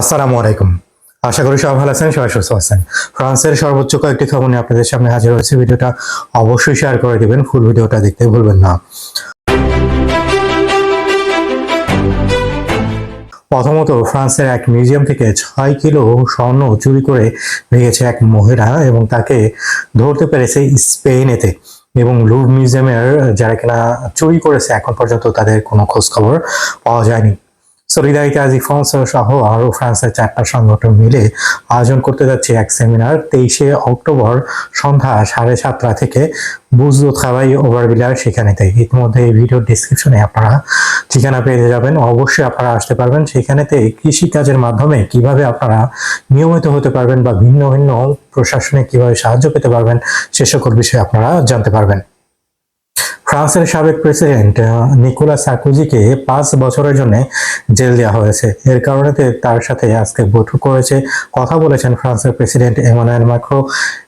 আসসালামু আলাইকুম। আশা করি সবাই ভালো আছেন, সবাই সুস্থ আছেন। ফ্রান্সের সর্বোচ্চ কয়েকটি খবর নিয়ে আপনাদের সামনে হাজির হয়েছে। ভিডিওটা অবশ্যই শেয়ার করে দিবেন ফুল ভিডিওটা দেখতে ভুলবেন না। প্রথমত, ফ্রান্সের এক মিউজিয়াম থেকে ছয় কিলো স্বর্ণ চুরি করে ভেঙেছে এক মহিলা এবং তাকে ধরতে পেরেছে স্পেনেতে এবং লুভ মিউজিয়ামের যারা কিনা চুরি করেছে, এখন পর্যন্ত তাদের কোনো খোঁজ খবর পাওয়া যায়নি। সলিদারিতে আজি ফ্রান্স সহ আরও ফ্রান্সের চারটা সংগঠন মিলে আয়োজন করতে যাচ্ছে এক সেমিনার তেইশে অক্টোবর সন্ধ্যা সাড়ে সাতটা থেকে বুজদু খাবাই ওভারবিলার সেখানেতে ইতিমধ্যে এই ভিডিও ডিসক্রিপশনে আপনারা ঠিকানা পেয়ে যাবেন। অবশ্যই আপনারা আসতে পারবেন। সেখানেতে কৃষিকাজের মাধ্যমে কীভাবে আপনারা নিয়মিত হতে পারবেন বা ভিন্ন ভিন্ন প্রশাসনে কীভাবে সাহায্য পেতে পারবেন, সে সকল বিষয়ে আপনারা জানতে পারবেন। ফ্রান্সের সাবেক প্রেসিডেন্ট নিকোলা সার্কোজিকে পাঁচ বছরের জন্য জেল দেওয়া হয়েছে। এর কারণে তার সাথে আজকে বৈঠক করেছে। কথা বলেছেন ফ্রান্সের প্রেসিডেন্ট এমানুয়েল ম্যাক্রো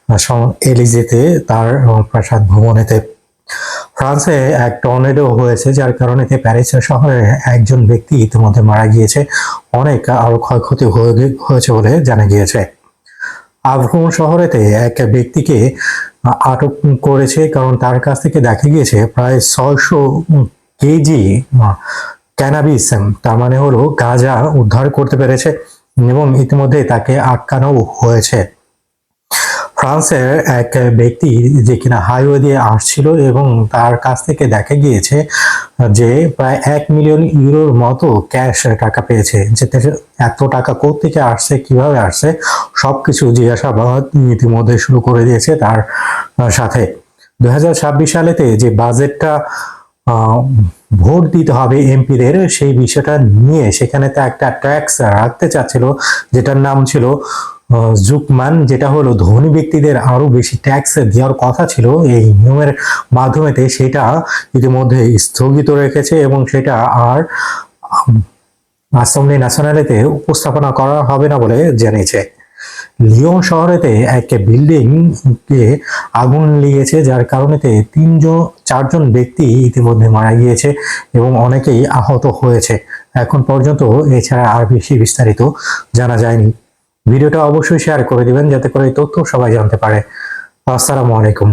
আহ, এলিজেতে তার প্রাসাদ ভ্রমণেতে। ফ্রান্সে এক টর্নেডো হয়েছে যার কারণে প্যারিস শহরে একজন ব্যক্তি ইতিমধ্যে মারা গিয়েছে। অনেক আরও ক্ষয়ক্ষতি হয়ে হয়েছে বলে জানা গিয়েছে। আভ্রমণ শহরেতে এক ব্যক্তিকে আটক করেছে, কারণ তার কাছ থেকে দেখা গিয়েছে প্রায় ছয়শো কেজি ক্যানাবিস তার মানে হলো গাঁজা উদ্ধার করতে পেরেছে এবং ইতিমধ্যে তাকে আটকানো হয়েছে। ফ্রান্সের এক ব্যক্তি যে কিনা হাইওয়ে দিয়ে আসছিল এবং তার কাছ থেকে দেখা গিয়েছে যে প্রায় এক মিলিয়ন ইউরোর মতো ক্যাশ টাকা পেয়েছে, যে এত টাকা থেকে আসছে, কীভাবে আসছে সব সবকিছু জিজ্ঞাসাবাদ ইতিমধ্যে শুরু করে দিয়েছে তার সাথে। দু হাজার ছাব্বিশ সালেতে যে বাজেটটা ভোট দিতে হবে এমপিদের, সেই বিষয়টা নিয়ে সেখানে তো একটা ট্যাক্স রাখতে চাচ্ছিল, যেটার নাম ছিল জুকমান যেটা হলো ধনী ব্যক্তিদের আরও বেশি ট্যাক্স দেওয়ার কথা ছিল এই নিয়মের মাধ্যমেতে, সেটা ইতিমধ্যে স্থগিত রেখেছে এবং সেটা আর আসম্বলি ন্যাশনালেতে উপস্থাপনা করা হবে না বলে জানিয়েছে। লিওন শহরেতে এক বিল্ডিং কে আগুন লেগেছে, যার কারণে তিনজন, চারজন ব্যক্তি ইতিমধ্যে মারা গিয়েছে এবং অনেকেই আহত হয়েছে। এখন পর্যন্ত এছাড়া আর বেশি বিস্তারিত জানা যায়নি। ভিডিওটা অবশ্যই শেয়ার করে দিবেন, যাতে করে তথ্য সবাই জানতে পারে। আসসালামু আলাইকুম।